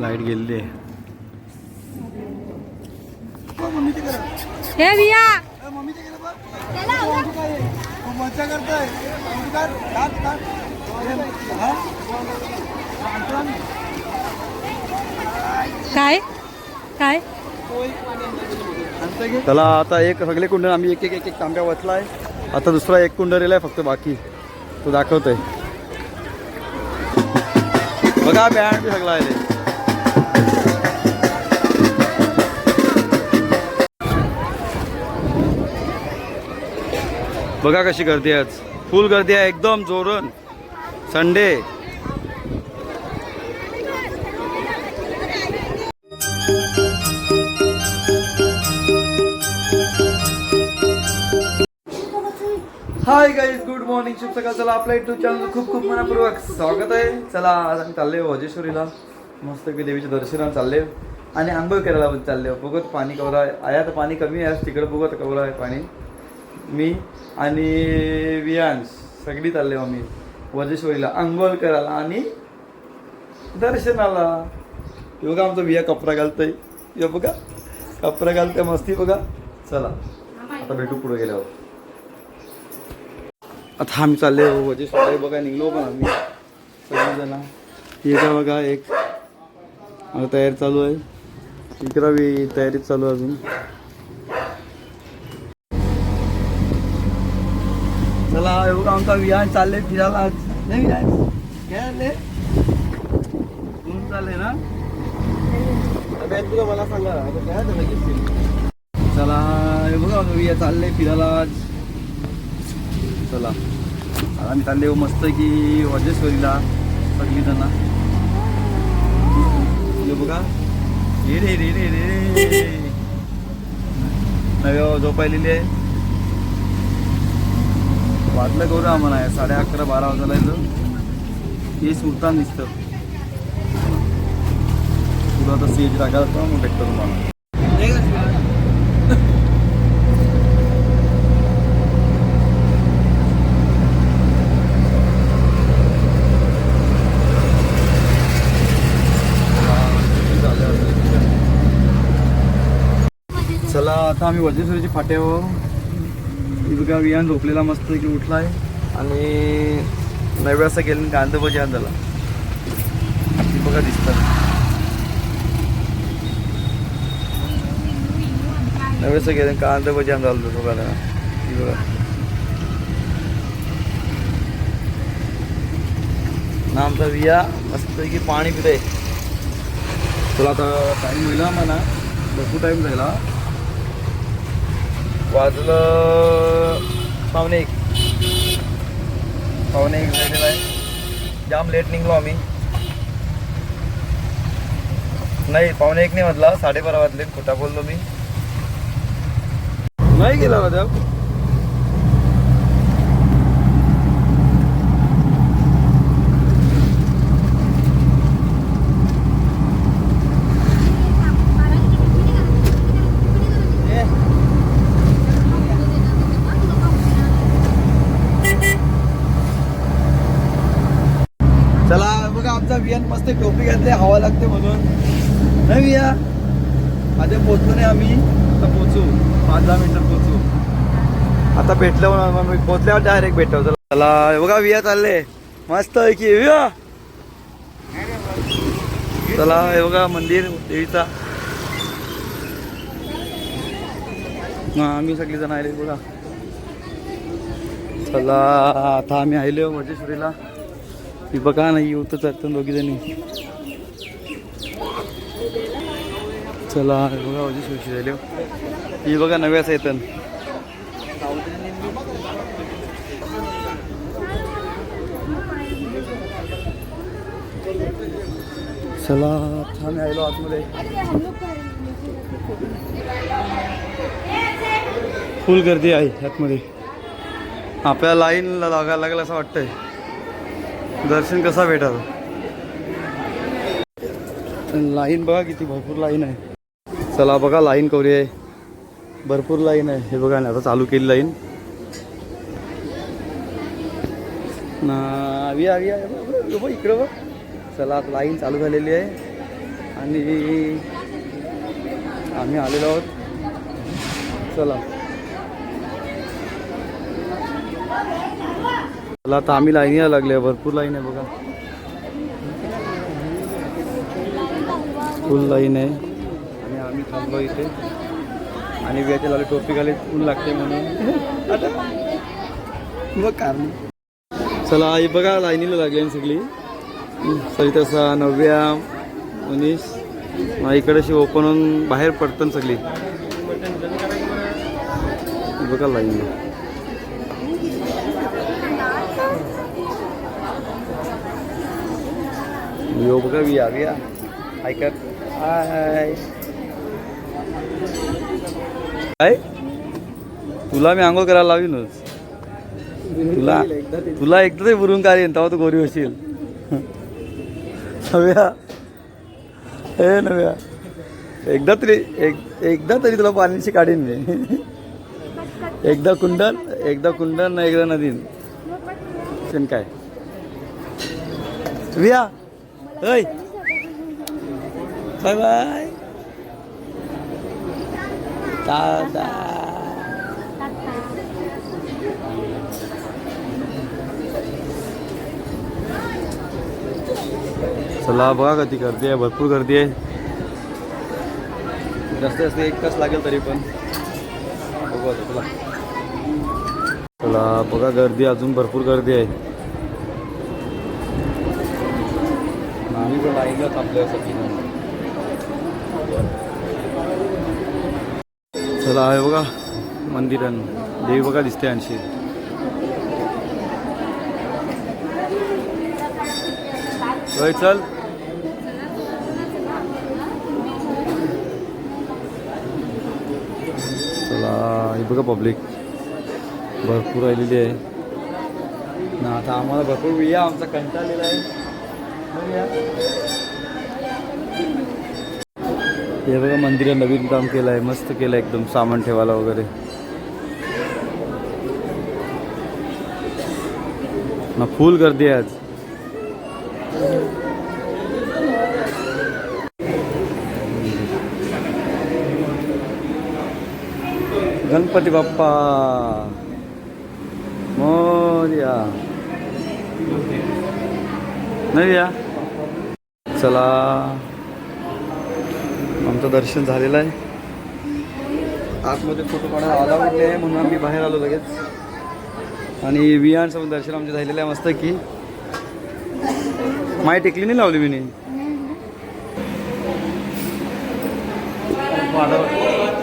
Light गेलेली आहे. हे करतोय काय? काय? त्याला आता एक सगळे कुंड आम्ही एक एक एक एक तांब्या वचलाय आता दुसरा एक कुंड रेलाय फक्त बाकी. तो दाखवतोय. बघा बँड सगळा आहे. बघा कशी गर्दी आहे आज. फुल गर्दी आहे एकदम जोरण Sunday hi guys good morning शुभ सकाळ. चला आपल्या युट्यूब चॅनल खूप खूप मनापूर्वक स्वागत आहे. चला आज आम्ही चालले वजेश्वरीला मस्त की देवीचे दर्शनाला चालले. आणि आंघोळ करायला पण चालले. बघत पाणी कवरा आहे आया तर पाणी कमी आहे तिकडे बघत कवरा आहे पाणी. मी आणि वियांश सगळी चालले आम्ही. वजेश्वरीला अंघोळ करायला आणि दर्शनाला. हे बघा आमचा विया कपडा घालतोय. हे बघा कपडा घालतोय मस्ती बघा. चला आता भेटू पुढे गेल्यावर. आता आम्ही चालले वजेश्वरी बघा निघलो पण आम्ही. सगळेजण. इकडं बघा एक आता तयारी चालू आहे. इकडं तयारी चालू आहे अजून. चला हे आमचा विहान चालले फिरायला. आज नाही विहान. काय आले घेऊन चालले ना? अभ्यास तुला मला सांगा आता काय झालं चला हे बघा विया चालले फिरायला. आज चला आम्ही चालले हो मस्त की वजेश्वरीला सगळी जण बघा. रे रे रे रे रे. नव्या झोपायलेली आहे. वाटलं करू आम्हाला साडे अकरा बारा वाजायला येतं हे सुलतान दिसतं. तुला आता स्टेज टाकायला मग भेटतो तुम्हाला. चला आता आम्ही वजेश्वरीची फाट्यावर ही बघा विहान झोपलेला मस्त की आहे आणि नव्या असं गेलं कांदा भजी आण झाला बघा दिसतात नव्या असं गेलं कांदा भजी आण झालं बघा ना बघा. ना आमचा विया मस्त की पाणी पिते तुला आता टाईम होईल म्हणा. भरपूर टाईम झाला. वाजलं पावणे एक. पावणे एक झालेला आहे. जाम लेट निघलो आम्ही. नाही पावणे एक नाही वाजला साडेबारा वाजले खोटा बोललो मी. नाही गेला माझ्या चला वियान मस्त टोपी घातली हवा लागते म्हणून. नाही विया आधी पोचलो नाही आम्ही. आता पोचू पाच दहा मिनिटात पोचू आता भेटल्यावर पोचल्यावर डायरेक्ट भेटतो चला बघा विया चालले. मस्त आहे की विया. चला हे बघा मंदिर देवीचा. आम्ही सगळी जण आले बघा. चला आता आम्ही आलो वजेश्वरीला. ती बघा ना येऊतच जातात दोघी जणी चला बघा अजून सुशी झाली. हो. ही बघा नव्याच येतात चला छान आलो आतमध्ये. फुल गर्दी आहे आतमध्ये. आपल्या लाईनला लागायला लागेल असं वाटतंय. दर्शन कसा भेटाल? लाईन बघा किती भरपूर लाईन आहे. चला बघा लाईन कवरी आहे. भरपूर लाईन आहे. हे बघा ना आता चालू केली लाईन. ना अवी अवी इकडं बघ. चला आता लाईन चालू झालेली आहे. आणि आम्ही आलेलो आहोत. चला. चला आता आम्ही लाईनीला लागले भरपूर लाईन आहे बघा. फुल लाईन आहे. आणि आम्ही थांबलो इथे. आणि व्याचे लावले टोपी घाली ऊन लागते म्हणून. बघ कारण. चला आई बघा लाईनीला लागली सगळी. सरितासा नव्या मग इकडे अशी ओपन होऊन बाहेर पडतात सगळी. बघा लाईन. यो बघा विया विया ऐकत हाय काय तुला मी आंघोळ करायला लावीनच. तुला तुला एकदा ते बुरून काढीन तेव्हा तू गोरी होशील. नव्या. हे नव्या. एकदा तरी एक एकदा तरी तुला पाण्याची काढीन मी. एकदा कुंडन एकदा कुंडन ना एकदा नदीन. काय? विया. ऐ बाय बाय. दादा चला बघा कधी गर्दी आहे भरपूर गर्दी आहे. जास्त जास्त एक तास लागेल तरी पण. बघू आता चला. चला बघा गर्दी अजून भरपूर गर्दी आहे. लाईनला आपल्यासाठी. चला आहे बघा मंदिरान. देवी बघा दिसते आणशी होय चल. चला हे बघा पब्लिक भरपूर आलेली आहे. ना आता आम्हाला भरपूर विया आमचा कंटाळलेला आहे. हे बघा मंदिरात नवीन काम केलं आहे मस्त केलं आहे एकदम सामान ठेवायला वगैरे. ना फुल गर्दी आहे आज. गणपती बाप्पा. मोर्या. नाही या चला. आमचं दर्शन झालेलं आहे. आतमध्ये फोटो काढायला अलाउड नाही आहे म्हणून आम्ही बाहेर आलो लगेच. आणि विहानसमोर दर्शन आमचे झालेलं आहे मस्त की. माय टेकली नाही लावली मी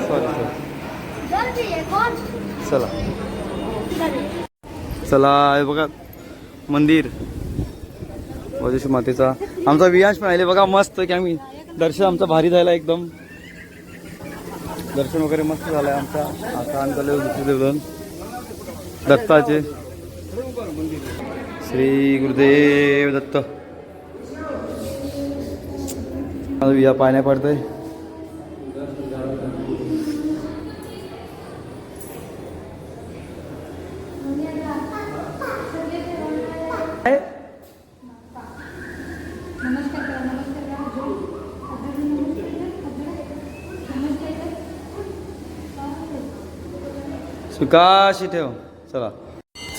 सॉरी चला. चला हे बघा मंदिर. वजेश मातेचा. आमचा वियांश पण आले बघा मस्त की आम्ही. दर्शन आमचं भारी झालं एकदम. दर्शन वगैरे मस्त झालं आहे आमचा. आता आम्ही चाललो दुसरे दत्ताचे. श्री गुरुदेव दत्त. या पाण्या पडतंय. काशी ठेव. चला.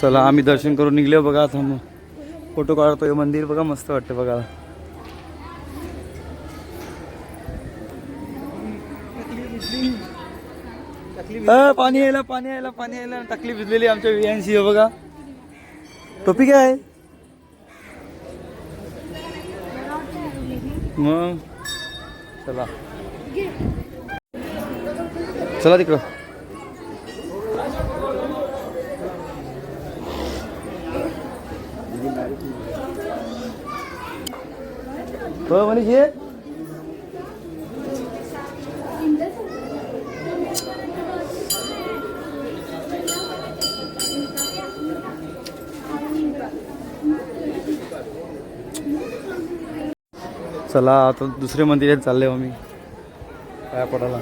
चला आम्ही दर्शन करून निघले बघा आता. मग फोटो हे मंदिर बघा मस्त वाटतं बघा पाणी यायला पाणी यायला पाणी यायला. टाकली भिजलेली आमच्या वियांशी आहे बघा. टोपी काय आहे? मग. चला. चला तिकडं. हो मनीष ये चला आता दुसरे मंदिरात चालले हो आम्ही. काय पडायला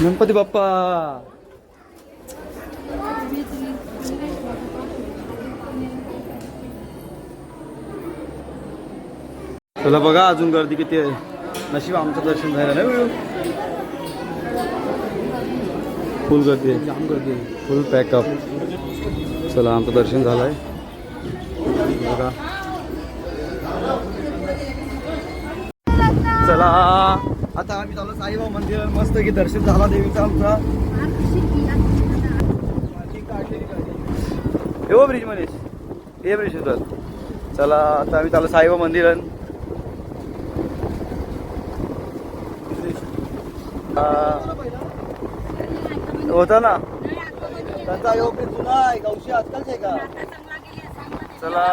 गणपती बाप्पा! चला बघा अजून गर्दी किती आहे. नशीब आमचं दर्शन झालं नाही फुल गर्दी आहे. जाम गर्दी आहे. फुल पॅकअप चला आमचं दर्शन झालं आहे बघा. चला. आता आम्ही चालू साईबाबा मंदिर. मस्त की दर्शन झाला देवीचा आमचा. हे ब्रिज मनीष हे ब्रिज होतात चला आता आम्ही चालू साईबाबा मंदिर होता ना? त्यांचा योग जुना आहे. गावशी आजकालच आहे का? चला.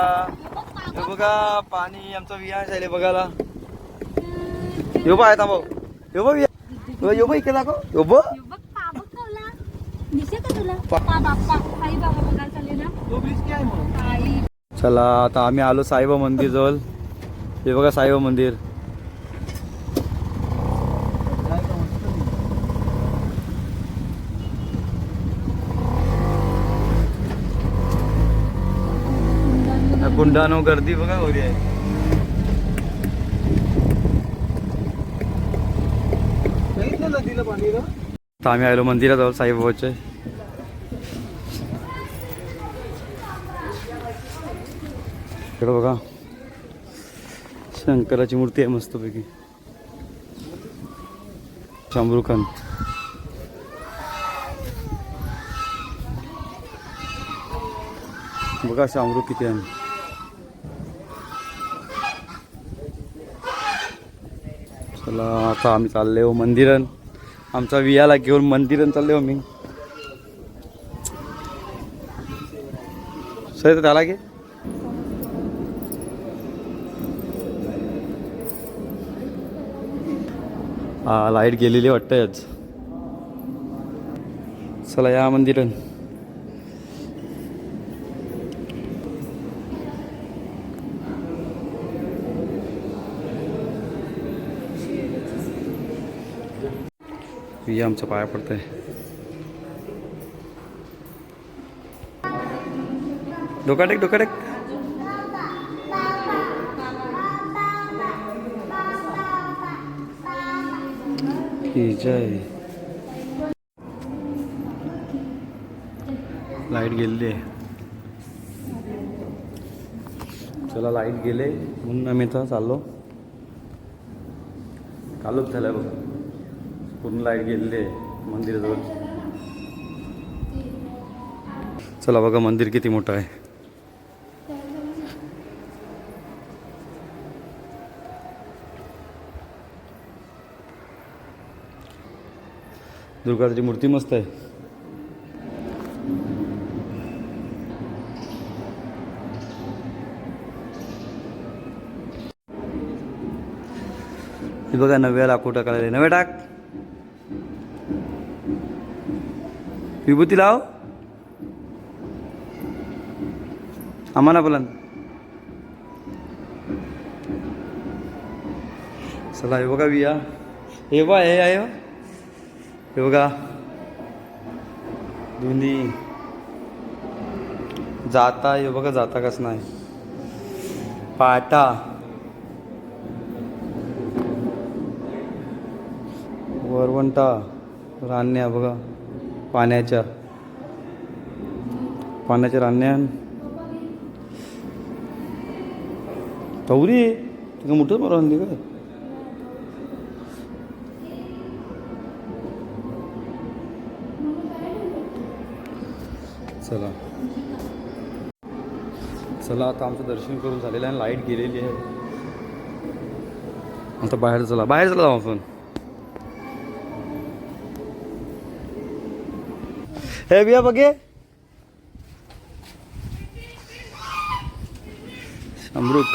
हे बघा पाणी आमचा विहार झाले बघायला. यो बा आहे थांबव. यो बा विहार यो बा इकडे दाखव. यो बा. चला आता आम्ही आलो साईबा मंदिर जवळ हे बघा साईबा मंदिर. कुंडानो गर्दी बघा होती आहे आता आम्ही आलो मंदिराजवळ साईबाबाच्या इकडं बघा. शंकराची मूर्ती आहे मस्तपैकी. शामरुखान बघा शामरुख किती आहे. चला आता आम्ही चालले हो मंदिरन. आमचा वियाला घेऊन मंदिरन चालले हो मी. सर त्याला घे. लाइट गेलेली वाटतंय आज. चला या मंदिरन. विया आमच्या पाया पडत आहे डोकाटेक. डोकाटेक जय. लाइट गेलेली आहे. चला लाइट गेले. म्हणून आम्ही इथं चाललो. चालूच झालं बघ. पूर्ण लाइट गेलेली आहे मंदिराजवळ. चला बघा मंदिर किती मोठं आहे. दुर्गाची मूर्ती मस्त आहे. बघा नव्या लाकूड टाकायला नव्या टाक. विभूती लाव. आम्हाला बोला चला हे बघा विया. हे बा हे आहे हे बघा. दोन्ही. जाता हे बघा जाता कसं नाही. पाटा. वरवंटा. रान्या बघा. पाण्याच्या पाण्याच्या रान्या तवरी तुका मोठं बरं का? चला. चला आता आमचं दर्शन करून झालेलं आहे लाइट गेलेली आहे. आता बाहेर चला बाहेर चला आपण. हे बिया बघे. अमृत.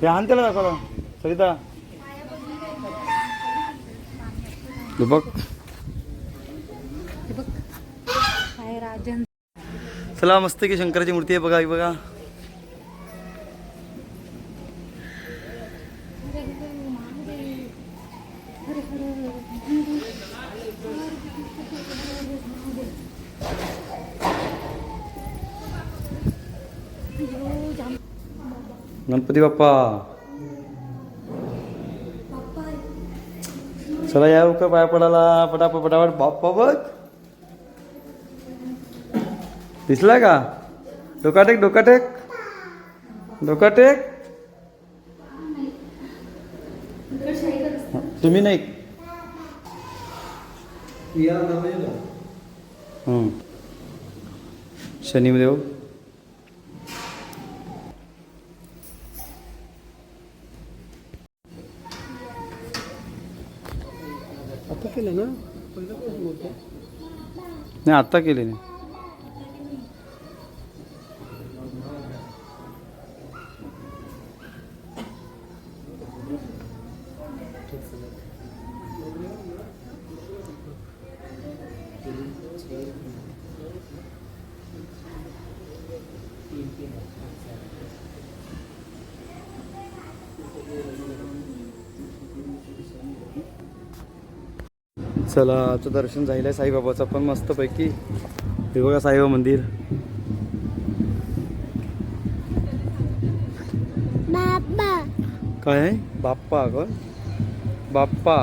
हे त्याला दाखवलं. सरिता. हे बघ. चला मस्त की शंकराची मूर्ती आहे बघा बघा. गणपती बाप्पा. चला या लोक पाया पडाला. पटापट पटापट. बाप्पा बघ. दिसला का? डोकाटेक डोकाटेक. डोकाटेक. तुम्ही नाही. शनिदेव. आता केलं ना? नाही आत्ता केले नाही. चला आमचं दर्शन झालं आहे साईबाबाचं पण मस्तपैकी. हे बघा साईबाबा मंदिर. काय? आहे बाप्पा कोण बाप्पा.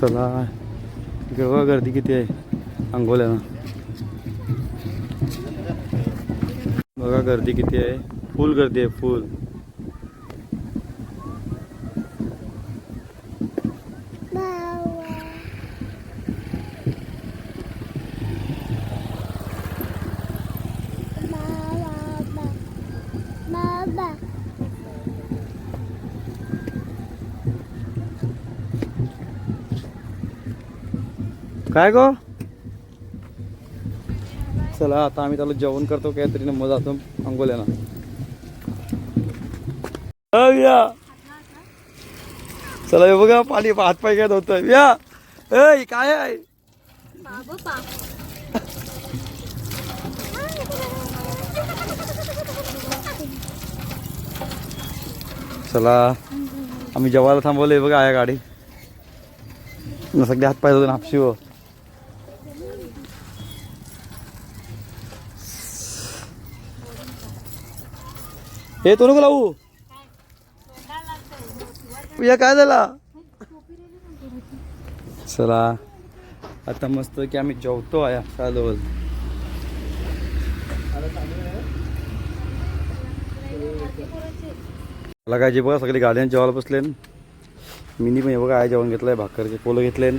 चला. बघा गर्दी किती आहे. अंगोल्यानं बघा गर्दी किती आहे. फुल गर्दी आहे फुल. काय गो? चला आता आम्ही त्याला जेवण करतो काहीतरी मग जातो अंगोल्यानं या. चला हे बघा पाणी हात पाय काय होत या. ऐ काय आहे? चला आम्ही जेवायला थांबवले बघा आहे गाडी. सगळे हात पाय ना हापशी हो. हे तो नको लावू? या काय झाला? चला. आता मस्त की आम्ही जेवतो आहे चालू मला काय जे बघा सगळे गाड्यान जेवायला बसले मिनी पण हे बघा आहे जेवण घेतलंय भाकरचे पोलं घेतले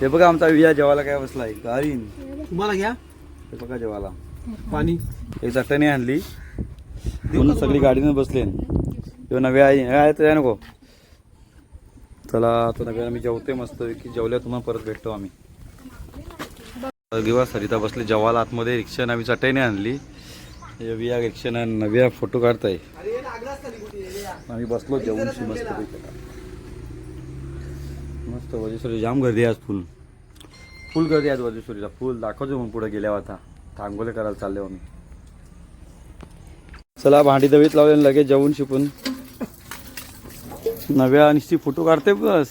हे बघा आमचा विया जेवायला काय बसलाय. गाडीन. तुम्हाला घ्या. हे बघा जेवायला. पाणी. एक चटणी आणली. म्हणून सगळी गाडीनं बसले. किंवा नव्या आई आहे तर नको. चला आता नव्या आम्ही जेवते मस्त की जेवल्या तुम्हाला परत भेटतो आम्ही. किंवा सरिता बसले जेवायला आतमध्ये. रिक्षाने आम्ही चटईने आणली. हे विया रिक्षानं नव्या फोटो काढताय. आम्ही बसलो जेवणशी मस्त मस्त वजेश्वरी जाम गर्दी आहे आज फुल. फुल गर्दी आज वजेश्वरीला. फुल दाखवतो मग पुढे गेल्यावर आता. थांगोले करायला चालले आम्ही. चला भांडी दवीत लावले लगेच जेवून शिपून नव्या निश्चित फोटो काढते बस.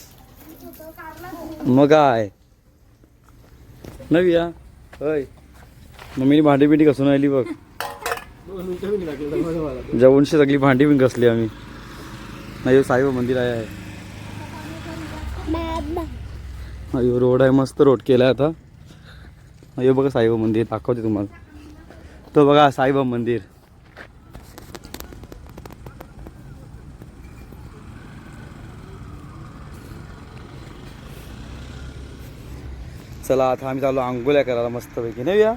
मग काय? नव्या? होय. मम्मीने भांडी बिंडी घसून आली बघ. जेवणशी सगळी भांडी बिन घसली आम्ही. नाही हो, साईबा मंदिर आहे. अयो रोड आहे मस्त रोड केला आता. अयो बघा साईबा मंदिर दाखवते तुम्हाला. तो बघा साईबा मंदिर. चला आता आम्ही चालू आंघोळ्या करायला मस्तपैकी. नाही या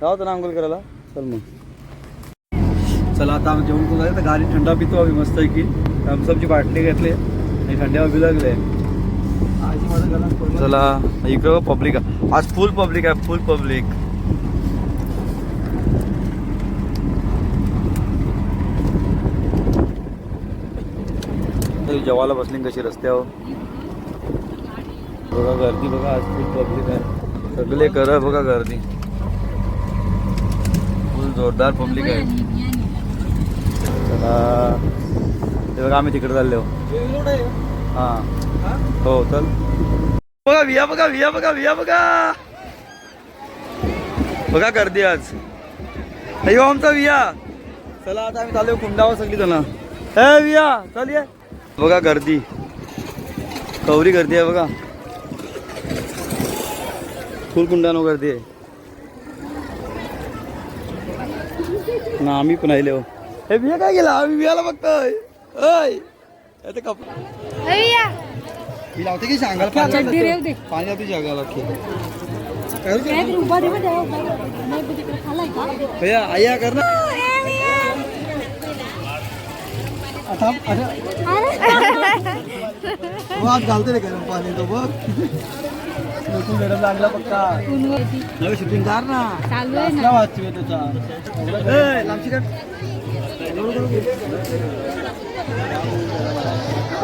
जाऊ ना आंघोळ करायला. चल मग. चला आता आम्ही जेवण करू तर गाडी थंडा पितो आम्ही मस्त की थम्सअपची बाटली घेतली आणि थंड्यावर बी लागले. चला इकडं पब्लिक आहे. आज फुल पब्लिक आहे फुल पब्लिक जेवायला बसली कशी रस्त्यावर. बघा गर्दी बघा आज फुल पब्लिक आहे. सगळे कर बघा गर्दी. फुल जोरदार पब्लिक आहे. ते बघा आम्ही तिकडे चाललो. हा. हो चल. बघा विया बघा विया बघा विया बघा. बघा गर्दी आज. अयो हो, आमचा विया. चला आता आम्ही चालू कुंडावर सगळी जण हे विया चल ये. बघा गर्दी. कवरी गर्दी आहे बघा. फुल कुंडानो गर्दी आहे ना आम्ही पण आले हो हे विया काय गेला आम्ही वियाला बघतोय ओय आता कप मी लावते की सांगाल पाणी चड्डी रेव दे. पाणी लावते जागाला की काय तरी उभा दे बा देवा, उभा दे. नाही बा तिकडे खालाय का? भैया आया कर ना। आता वाद घालते रे गरम पाणी तो बघ नकून गरम लागला पक्का ऊनवर नवी शूटिंग कर ना चालू आहे कसला ना वाजतोय त्याचा ए, लांबची काढ.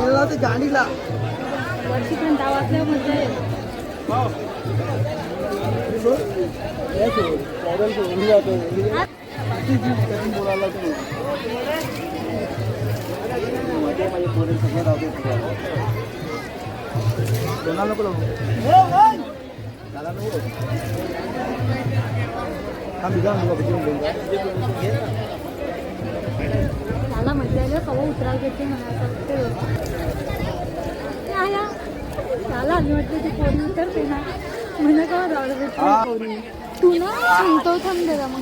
ए, ते गाडीला वर्षीपर्यंत आवाजल्यावर मजा येईल. कोणाला नको लावू. त्याला नको. थांब, इथं आण, जा. त्याला मजा आली कवा उतरायला घेते म्हणायचं ते आया त्याला आली वाटते ती पोरी उतरते ना म्हणा का. पोरी. तू ना सांगतो थांब दे मग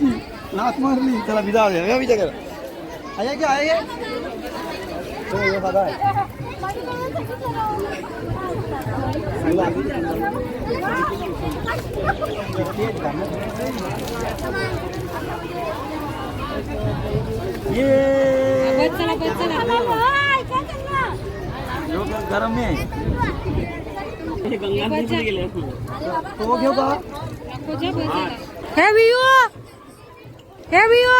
ती लाथ मारली त्याला करा. आहे की आहे दादा आहे. ये बस चला. बस चला. ह्यो गरम आहे. तो घेऊ का? हे. वियो हे वियो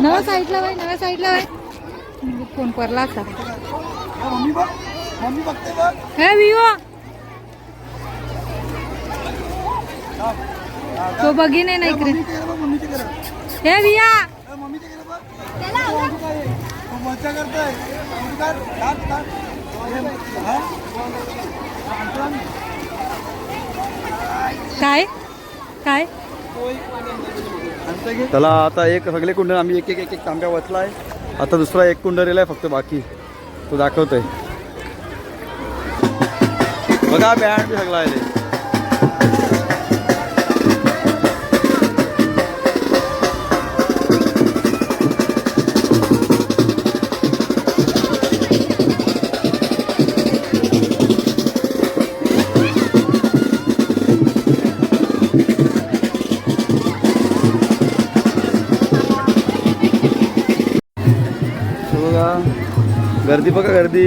नवा साईडला बाय नव्या साईडला बाय फोन करला असता मम्मी बघ मम्मी बघते बघ. हे वियो तो ना इकडे. बघ. ते करा हे? विया काय? काय? त्याला आता एक सगळे कुंड आम्ही एक एक एक एक तांब्या आहे आता दुसरा एक कुंड रेलाय फक्त बाकी. तो दाखवतोय. बघा बँड बी सगळा आहे. गर्दी बघा गर्दी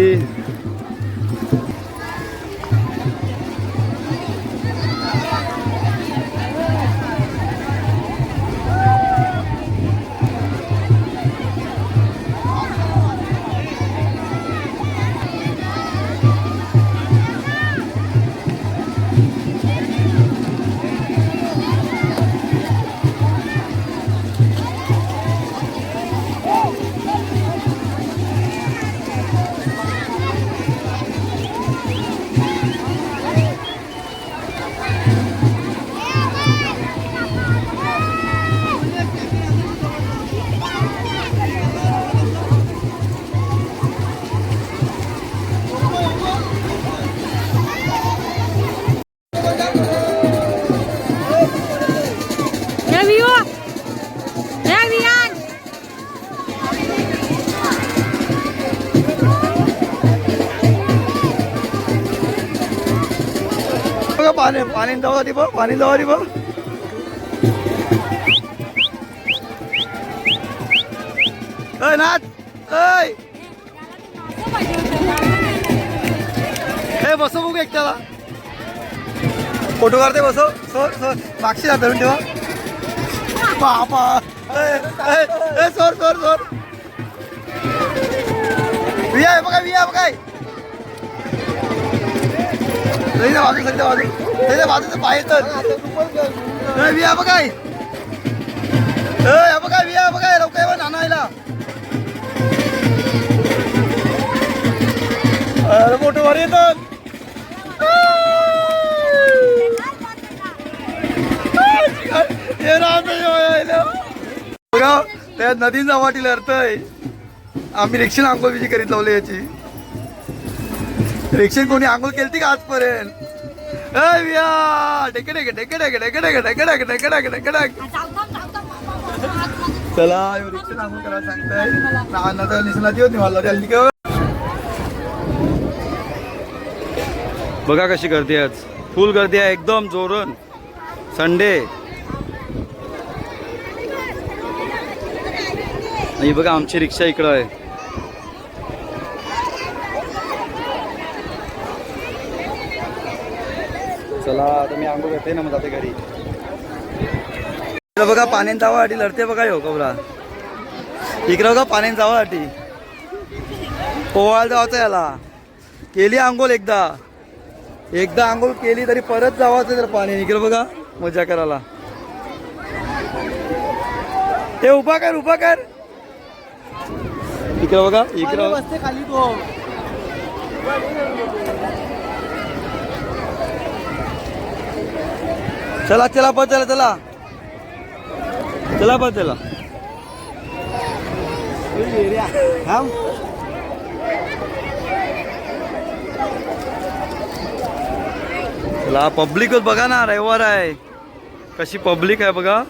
পানী দবা দিব পানী দবা দিব ঐ নাথ ঐ हे बसो बघू एकट्याला फोटो काढते बसो सो सो मागशी जा धरून ठेवा बापा ए सोर सोर सोर विया बघा विया बघा बाजू सध्या बाजू त्याच्या बाजूचं पाय तर विया बघाय ए, हे बघा विया बघाय लवकर ये अरे मोठं वर येतात बघा त्या नदीचा वाटीला अर्थ आहे आम्ही रिक्षेने आंघोळ बिजी करीत लावली याची. रिक्षेन कोणी आंघोळ केलती का आजपर्यंत? चला रिक्षा लागून करा सांगताय अन्नाचा निसनाची होती मला त्यांनी का बघा कशी गर्दी आज फुल गर्दी आहे एकदम जोरण संडे आणि बघा आमची रिक्षा इकडं आहे चला आता मी आंघोळ करते ना मग जाते घरी. इकडं बघा पाण्यात जावासाठी लढते बघा हो कबरा. इकडं बघा पाण्यात जावासाठी पोवाळ जायचं याला. केली आंघोळ एकदा. एकदा आंघोळ केली तरी परत जावाचं तर पाणी इकडं बघा मजा करायला. ते उभा कर उभा कर. इकडे बघा इकडं. खाली तो. चला चला पण चला चला. चला पण चला. थांब. चला पब्लिकच बघा ना रविवार आहे. कशी पब्लिक आहे बघा.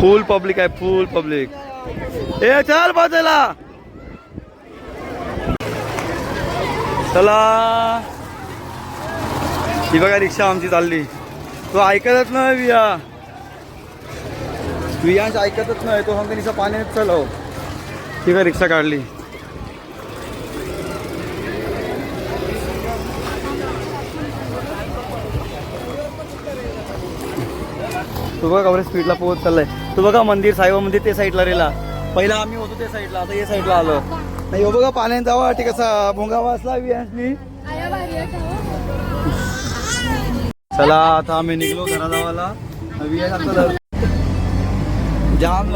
फुल पब्लिक आहे फुल पब्लिक. ए चल बाजूला चला. ही बघा रिक्षा आमची चालली. तो ऐकतच नाही विया वियांश ऐकतच नाही तो हंगणीचा पाण्यात चलव हो. ही. बघा रिक्षा काढली. तू बघा कवरे स्पीडला पोहोच चाललाय. तू बघा मंदिर साईबा मंदिर ते साईडला रेला. पहिला आम्ही होतो ते साईडला आता या साईडला आलो. नाही हो बघा पाण्यात जावा ठीक कसा भोंगा वाचला वियांशनी चला आता आम्ही निघलो घरा जावाला जाम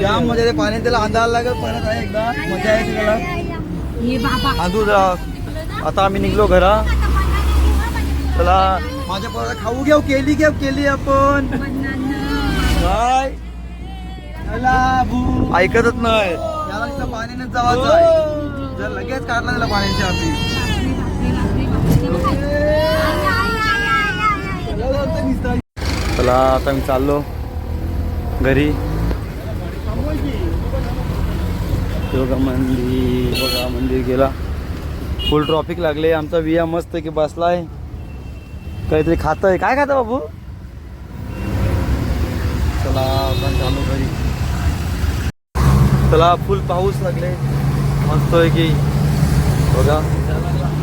जाम येते. पाण्यात त्याला अंधार लागत परत आहे एकदा. मजा येते त्याला. ये बाबा. आंदू जरा आता आम्ही निघलो घरा. चला माझ्या पोराला खाऊ घेऊ केली घेऊ केली आपण. काय. ऐकतच नाही. याला नुसतं पाण्याने जावाचं आहे. जर लगेच काढला त्याला पाण्याची आम्ही चला, आता मी चाललो घरी. योगा मंदिर बघा मंदिर गेला. फुल ट्रॉफिक लागले. आमचा विया मस्त की बसलाय. काहीतरी खातंय. काय खातं बाबू? चला आपण चालू घरी. चला फुल पाऊस लागले. मस्त आहे की. बघा.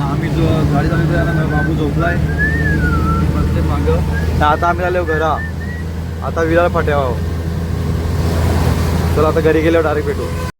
आम्ही जो गाडी चालू बाबू झोपलाय. बसले मागं. आता आम्ही आलो घरा. आता विरार फाट्यावर. चला आता घरी गेल्यावर डायरेक्ट भेटू.